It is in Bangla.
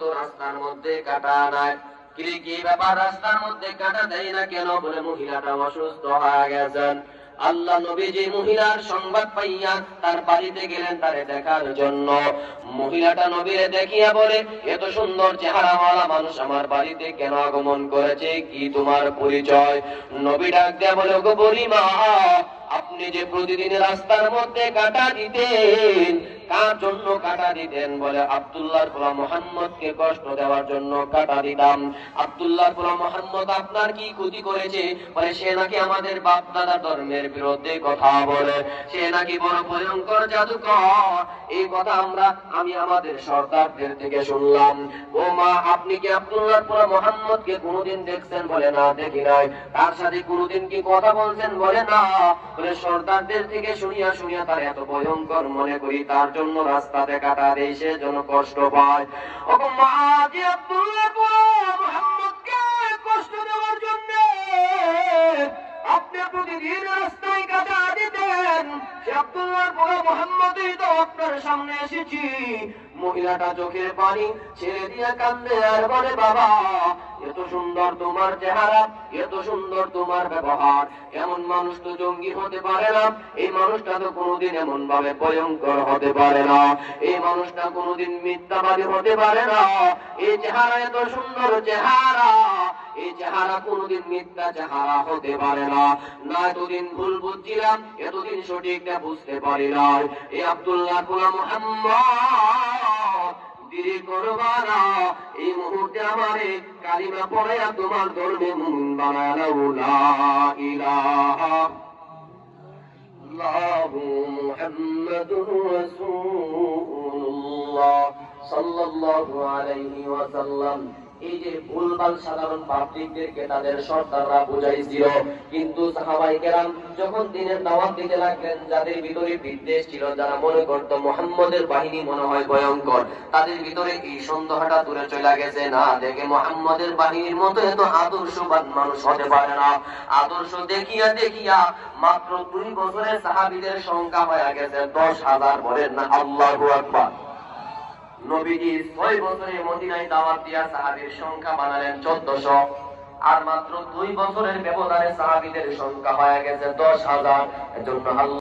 তো রাস্তার মধ্যে কাটা নাই। কি কি ব্যাপার রাস্তার মধ্যে কাটা দেয় না কেন বলে মহিলাটা অসুস্থ হয়ে গেছেন। আল্লাহ নবী যে মহিলার সংবাদ পাইয়া তার বাড়িতে গেলেন তারে দেখার জন্য। মহিলাটা নবীরে দেখিয়া বলে, এত সুন্দর চেহারাওয়ালা মানুষ আমার বাড়িতে কেন আগমন করেছে? কি তোমার পরিচয়? নবী ডাক দেয়া বলে গো বলিমা আপনি যে প্রতিদিন রাস্তার মধ্যে কাটা দিতেন কার জন্য কাটা দিতেন বলে আব্দুল্লাহর পোলা মোহাম্মদকে কষ্ট দেওয়ার জন্য কাটা দিতাম। আব্দুল্লাহর পোলা মোহাম্মদ আপনার কি ক্ষতি করেছে? বলে, সে নাকি আমাদের বাপ দাদা ধর্মের বিরুদ্ধে কথা বলে। সে নাকি বড় ভয়ঙ্কর জাদুকর। এই কথা আমরা, আমি আমাদের সর্দারদের থেকে শুনলাম। ও মা, আপনি কি আব্দুল্লাহর পোলা মোহাম্মদকে কোনোদিন দেখছেন বলে না? দেখি নাই। তার সাথে কোনোদিন কি কথা বলছেন বলে না? বলে, সর্দারদের থেকে শুনিয়া শুনিয়া তার এত ভয়ঙ্কর মনে করি, তার জন্য রাস্তাতে কাটা দেয়, সে যেন কষ্ট পায়। ও মা কষ্ট দেওয়ার জন্য আপনি প্রতিদিন সে আব্দুল্লাহর ব্যবহার। এমন মানুষ তো জঙ্গি হতে পারে না। এই মানুষটা তো কোনোদিন এমন ভাবে ভয়ঙ্কর হতে পারে না। এই মানুষটা কোনোদিন মিথ্যাবাদী হতে পারে না। এই চেহারা এত সুন্দর চেহারা এই চেহারা কোনোদিন মিথ্যা চেহারা হতে পারে না। না, এতদিন ভুল বুঝছিলাম, এতদিন সঠিকটা বুঝতে পারি না এই আব্দুল্লাহ গোলাম মোহাম্মদ দেরি করবা না এই মুহূর্তে আমারে কালিমা পড়ে তোমার ধর্মে মুমিন বানানো লা ইলাহা ইল্লাল্লাহু মুহাম্মাদুর রাসূলুল্লাহ সাল্লাল্লাহু আলাইহি ওয়াসাল্লাম। এই যে ভুলভাল সাধারণ পাবলিকদেরকে তাদের সর্দাররা বুঝাইছিল, কিন্তু সাহাবাই কেরাম যখন দিনের দাওয়াত দিতে লাগলেন, যাদের ভিতরে বিদ্বেষ ছিল, যারা মনে করত মোহাম্মদের বাহিনী মনে হয় ভয়ঙ্কর, তাদের ভিতরে এই সন্দেহটা দূরে চলে গেছে, না, দেখে মোহাম্মদের বাহিনীর মতো এত আদর্শবান মানুষ হতে পারে না। আদর্শ দেখিয়া দেখিয়া মাত্র দুই বছরের সাহাবিদের সংখ্যা হয়ে গেছে দশ হাজার বলেন না, আল্লাহু আকবার। নবীজি ছয় বছরে মদিনায় দাওয়াত দিয়া সাহাবীর সংখ্যা বানালেন চোদ্দশো। আর মাত্র দুই বছরের ব্যবধানে সাহাবিদের সংখ্যা হয়ে গেছে দশ হাজার। এজন্য